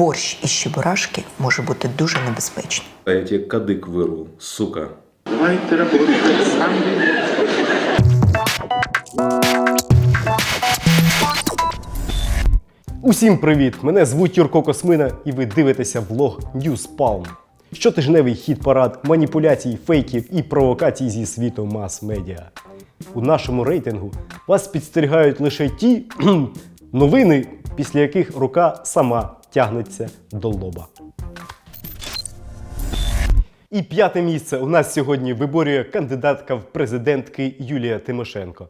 борщ із чебурашки може бути дуже небезпечним. А я тебе кадык вырву, сука. Давайте работать сами. Усім привіт! Мене звуть Юрко Космина, і ви дивитеся влог Newspalm. Щотижневий хід парад маніпуляцій, фейків і провокацій зі світу мас-медіа. У нашому рейтингу вас підстерігають лише ті новини, після яких рука сама тягнеться до лоба. І п'яте місце у нас сьогодні виборює кандидатка в президентки Юлія Тимошенко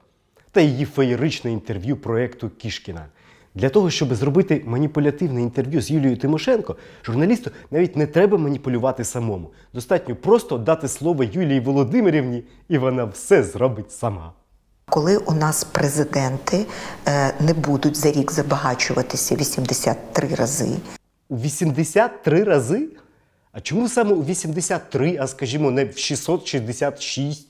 та її феєричне інтерв'ю проєкту Кішкіна. Для того, щоб зробити маніпулятивне інтерв'ю з Юлією Тимошенко, журналісту навіть не треба маніпулювати самому. Достатньо просто дати слово Юлії Володимирівні, і вона все зробить сама. Коли у нас президенти е, не будуть за рік забагачуватися 83 рази, У 83 рази? А чому саме у 83, а скажімо, не в 666?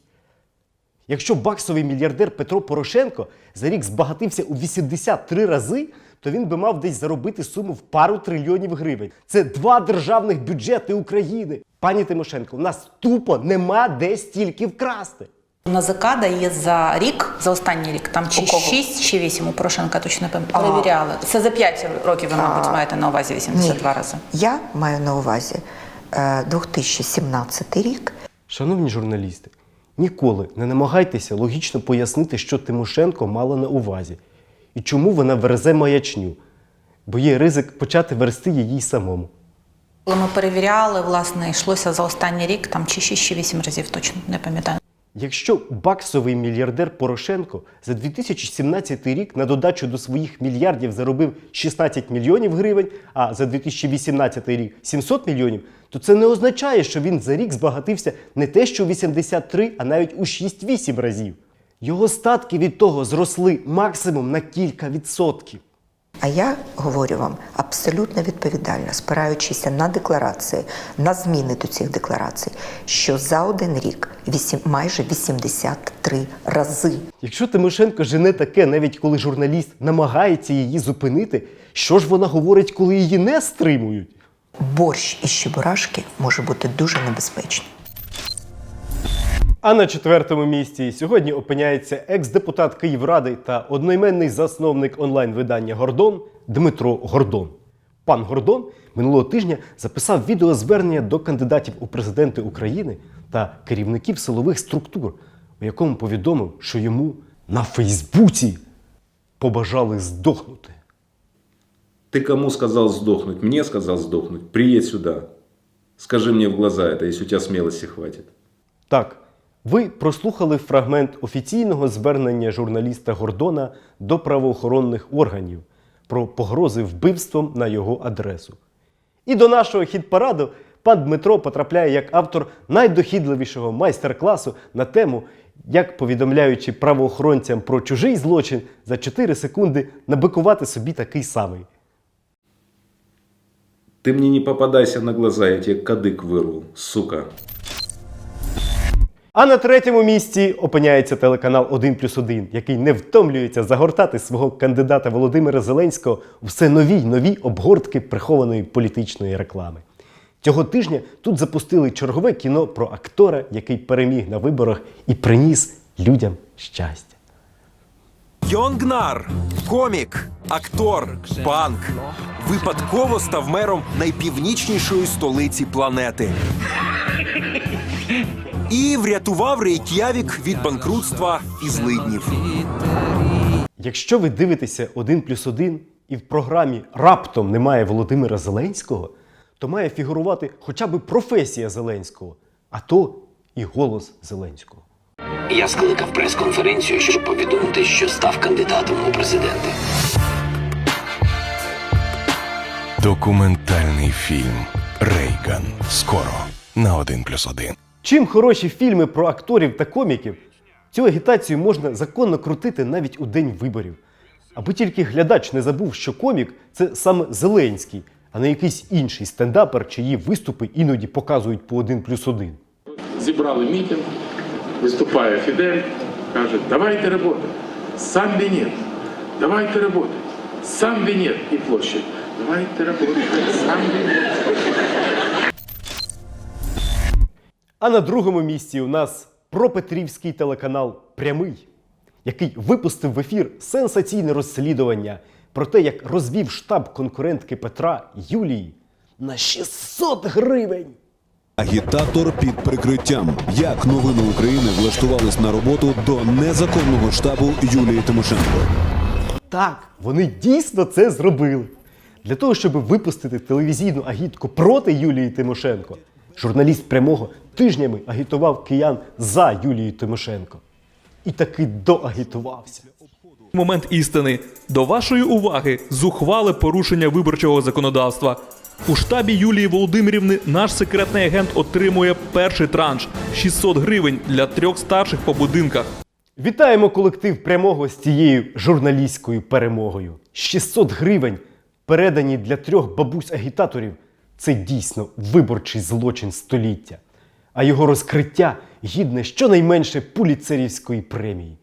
Якщо баксовий мільярдер Петро Порошенко за рік збагатився у 83 рази, то він би мав десь заробити суму в пару трильйонів гривень. Це два державних бюджети України. Пані Тимошенко, у нас тупо нема де стільки вкрасти. НАЗК дає за рік, за останній рік, там чи У кого? 6, чи 8, у Порошенка точно не. Перевіряли. Це за 5 років ви, мабуть, маєте на увазі 82 рази. я маю на увазі е, 2017 рік. Шановні журналісти, ніколи не намагайтеся логічно пояснити, що Тимошенко мала на увазі і чому вона верзе маячню, бо є ризик почати версти її й самому. Коли ми перевіряли, власне, йшлося за останній рік, там чи 6, чи 8 разів, точно не пам'ятаю. Якщо баксовий мільярдер Порошенко за 2017 рік на додачу до своїх мільярдів заробив 16 мільйонів гривень, а за 2018 рік 700 мільйонів, то це не означає, що він за рік збагатився не те, що у 83, а навіть у 6-8 разів. Його статки від того зросли максимум на кілька відсотків. А я говорю вам абсолютно відповідально, спираючися на декларації, на зміни до цих декларацій, що за один рік вісім, майже 83 рази. Якщо Тимошенко жене таке, навіть коли журналіст намагається її зупинити, що ж вона говорить, коли її не стримують? Борщ із чебурашки може бути дуже небезпечним. А на четвертому місці сьогодні опиняється екс-депутат Київради та одноіменний засновник онлайн-видання Гордон Дмитро Гордон. Пан Гордон минулого тижня записав відеозвернення до кандидатів у президенти України та керівників силових структур, у якому повідомив, що йому на Фейсбуці побажали здохнути. Ты кому сказал сдохнуть? Мне сказал сдохнуть? Приедь сюда. Скажи мне в глаза это, если у тебя смелости хватит. Так, ви прослухали фрагмент офіційного звернення журналіста Гордона до правоохоронних органів про погрози вбивством на його адресу. І до нашого хіт-параду пан Дмитро потрапляє як автор найдохідливішого майстер-класу на тему, як повідомляючи правоохоронцям про чужий злочин за 4 секунди набикувати собі такий самий. Ты мне не попадайся на глаза, я тебе кадык вырву, сука. А на третьому місці опиняється телеканал 1 плюс 1, який не втомлюється загортати свого кандидата Володимира Зеленського все нові нові обгортки прихованої політичної реклами. Цього тижня тут запустили чергове кіно про актора, який переміг на виборах і приніс людям щастя. Йонгнар, комік, актор, панк, випадково став мером найпівнічнішої столиці планети. І врятував Рейк'явік від банкрутства і злиднів. Якщо ви дивитеся 1 плюс 1 і в програмі раптом немає Володимира Зеленського, то має фігурувати хоча б професія Зеленського, а то і голос Зеленського. Я скликав прес-конференцію, щоб повідомити, що став кандидатом у президенти. Документальний фільм Рейган. Скоро на 1+,1. Чим хороші фільми про акторів та коміків, цю агітацію можна законно крутити навіть у день виборів. Аби тільки глядач не забув, що комік це саме Зеленський, а не якийсь інший стендапер, чиї виступи іноді показують по 1 плюс 1. Зібрали мітинг, виступає Фідель, каже, давайте работать, сам нет, давайте работать, сам нет і площадь. давайте работать, сам виноват. А на другому місці у нас пропетрівський телеканал Прямий, який випустив в ефір сенсаційне розслідування про те, як розвів штаб конкурентки Петра Юлії на 600 гривень. Агітатор під прикриттям. Як новини України влаштувались на роботу до незаконного штабу Юлії Тимошенко. Так, вони дійсно це зробили. Для того, щоб випустити телевізійну агітку проти Юлії Тимошенко, журналіст прямого тижнями агітував киян за Юлією Тимошенко. І таки доагітувався. Момент істини. До вашої уваги зухвале порушення виборчого законодавства. У штабі Юлії Володимирівни наш секретний агент отримує перший транш 600 гривень для трьох старших по будинках. Вітаємо колектив прямого з цією журналістською перемогою. 600 гривень, передані для трьох бабусь-агітаторів. Це дійсно виборчий злочин століття. А його розкриття гідне щонайменше пуліцерівської премії.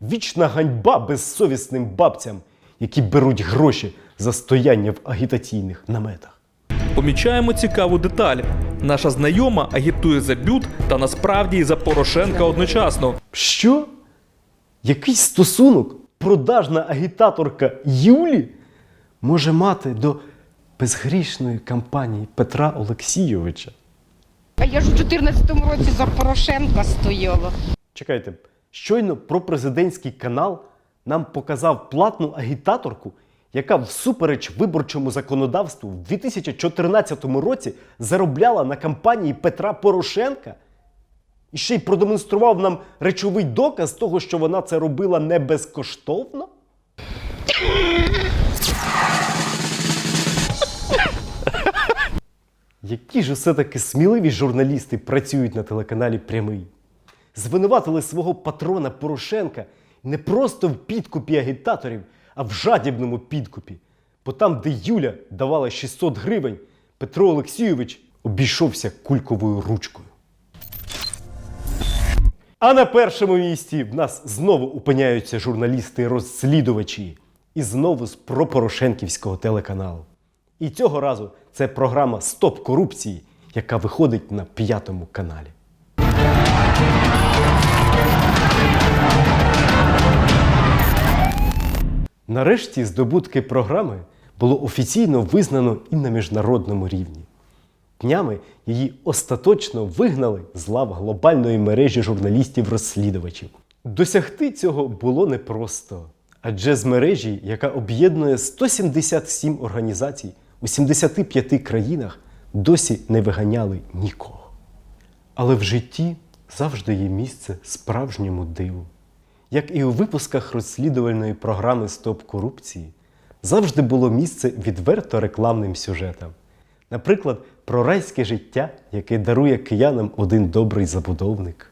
Вічна ганьба безсовісним бабцям, які беруть гроші за стояння в агітаційних наметах. Помічаємо цікаву деталь. Наша знайома агітує за бют та насправді і за Порошенка одночасно. Що? Який стосунок продажна агітаторка Юлі може мати до безгрішної кампанії Петра Олексійовича? А я ж у 14-му році за Порошенка стояла. Чекайте, щойно пропрезидентський канал нам показав платну агітаторку, яка всупереч виборчому законодавству в 2014 році заробляла на кампанії Петра Порошенка. І ще й продемонстрував нам речовий доказ того, що вона це робила не безкоштовно. Які ж все-таки сміливі журналісти працюють на телеканалі Прямий. Звинуватили свого патрона Порошенка не просто в підкупі агітаторів, а в жадібному підкупі. Бо там, де Юля давала 600 гривень, Петро Олексійович обійшовся кульковою ручкою. А на першому місці в нас знову опиняються журналісти-розслідувачі. І знову з пропорошенківського телеканалу. І цього разу це програма Стоп корупції, яка виходить на п'ятому каналі. Нарешті здобутки програми було офіційно визнано і на міжнародному рівні. Днями її остаточно вигнали з лав глобальної мережі журналістів-розслідувачів. Досягти цього було непросто, адже з мережі, яка об'єднує 177 організацій у 75 країнах, досі не виганяли нікого. Але в житті завжди є місце справжньому диву. Як і у випусках розслідувальної програми Стоп корупції, завжди було місце відверто рекламним сюжетам. Наприклад, про райське життя, яке дарує киянам один добрий забудовник.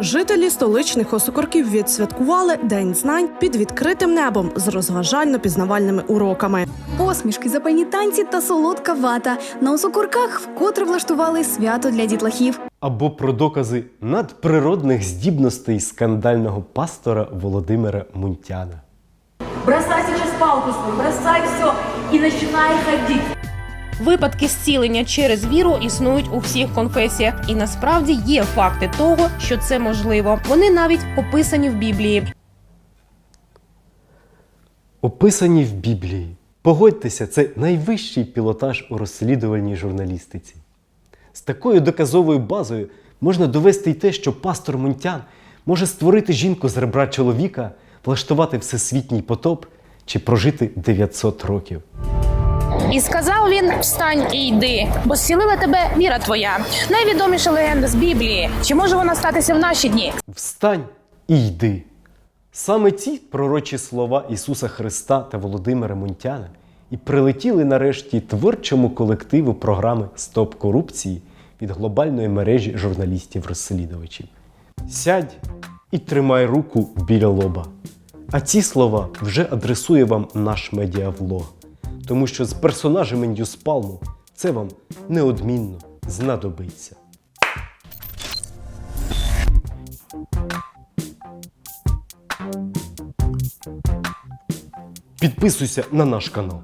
Жителі столичних осокорків відсвяткували День знань під відкритим небом з розважально-пізнавальними уроками. Посмішки, запальні танці та солодка вата. На осокорках вкотре влаштували свято для дітлахів. Або про докази надприродних здібностей скандального пастора Володимира Мунтяна. Бросай сейчас палку свою, бросай все и начинай ходить. Випадки зцілення через віру існують у всіх конфесіях, і насправді є факти того, що це можливо. Вони навіть описані в Біблії. Описані в Біблії. Погодьтеся, це найвищий пілотаж у розслідувальній журналістиці. З такою доказовою базою можна довести й те, що пастор Мунтян може створити жінку з ребра чоловіка, влаштувати всесвітній потоп чи прожити 900 років. І сказав він: встань і йди, бо зцілила тебе віра твоя. Найвідоміша легенда з Біблії. Чи може вона статися в наші дні? Встань і йди. Саме ці пророчі слова Ісуса Христа та Володимира Мунтяна і прилетіли нарешті творчому колективу програми Стоп корупції від глобальної мережі журналістів-розслідувачів. Сядь і тримай руку біля лоба. А ці слова вже адресує вам наш медіавлог, тому що з персонажами Ньюспалму це вам неодмінно знадобиться. Підписуйся на наш канал.